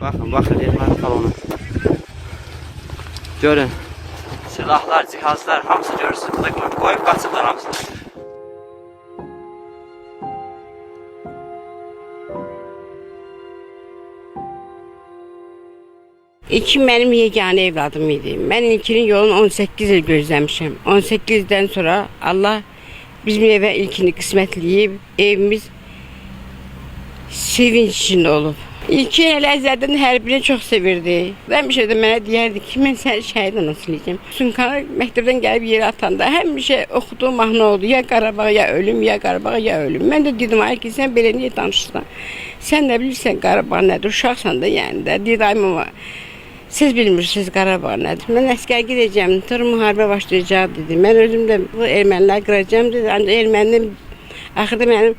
Bakın bakın elmanın salonu. Görün. Silahlar, cihazlar hamısı görürsünüz. Koyup, kaçıblar hamısını. İlkin benim yeganə evladım idi. Mən ilkinin yolunu 18 il gözləmişəm. 18-dən sonra Allah bizim evə ilkini qismətləyib, evimiz sevinç içində olub. İlkin elə əzəldən hərbini çox sevirdi. Həmişə də mənə deyərdi ki, mən səni şəhid anası eləyəcəm. Sunkanı məktəbdən gəlib yerə atanda həmişə oxuduğum mahnı oldu. Ya Qarabağ, ya ölüm, ya Qarabağ, ya ölüm. Mən də dedim, ay ki, sən belə niyə danışırsan? Sən nə bilirsən Qarabağ nədir? Uşaqsan da yəni də. Dedim, amma siz bilmirsiniz Qarabağ nədir? Mən əskər gedəcəm, tır müharibə başlayacaq dedi. Mən özüm də bu ermənilər qıracağam dedi. Ancaq erməninin axırda mənim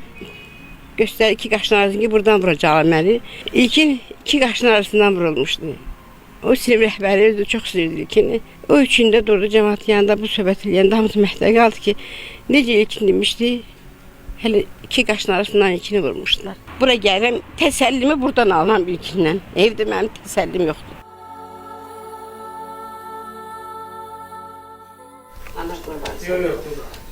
göstər iki qaşın arasında ki, buradan vuracaqlar məni. İlkin iki qaşın arasından vurulmuşdu. O sinif rəhbəri çox istəyirdi ilkini. O üçündə durdu cəmaat yanında bu söhbət eləyəndə hamısı məhtə qaldı ki, necə ilkin demişdi, Hələ iki qaşın arasından ikini vurmuşdular. Bura gəlirəm, təsəllimi buradan alıram ilkindən. Evdə mənim təsəllim yoxdur. Ana qurban.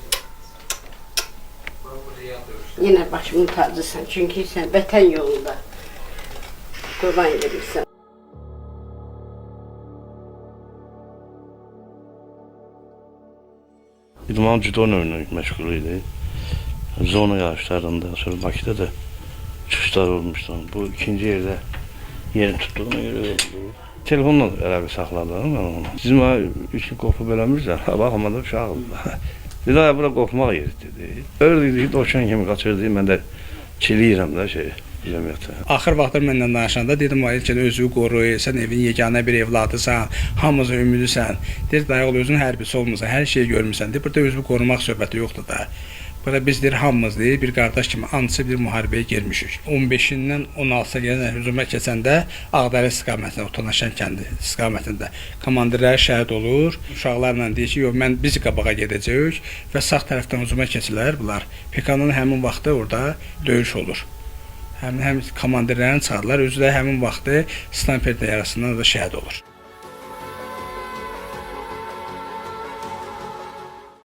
Yine başımın tacısan çünkü sen vətən yolunda qurban verirsən. İdman judo oyunuyla meşgul idi. Zona yarışlarında sonra Bakıda da çıxışlar olmuşdu. Bu ikinci yerdə yeni tuttuğuna görə. Telefonla əlaqə saxladım mən onu. Mənə üç gün qorxub eləmirsən. Ha baxmadım uşağım. Dedi ay bura qorxmaq yeri dedi. Öyle dedi doşan kimi qaçırdı. Mən də çiliyirəm də şey cəmiyyətə. Axır vaxtlar məndən danışanda dedim ay ki özünü qoru, sən evin yeganə bir evladısan, hamımıza ümidlisən. Deyir dayı ol özün hərbiçi olmusan, hər şeyi görmüsən. Deyir burada özünü qorumaq söhbəti yoxdur da. Burada biz deyir hamımız deyir bir qardaş kimi ansı bir müharibəyə girmişik. 15-dən 16-a gələn hücuma keçəndə Ağdərə istiqamətində, Otanaşan kəndi istiqamətində komandirlər şəhid olur. Uşaqlarla deyir ki, yox mən biz qabağa gedəcəyik və sağ tərəfdən hücuma keçirlər bunlar. PKK-nın həmin vaxtı orada döyüş olur. Həm həm komandirlərini çağırırlar, özü də həmin vaxtı snayper yarasından da şəhid olur.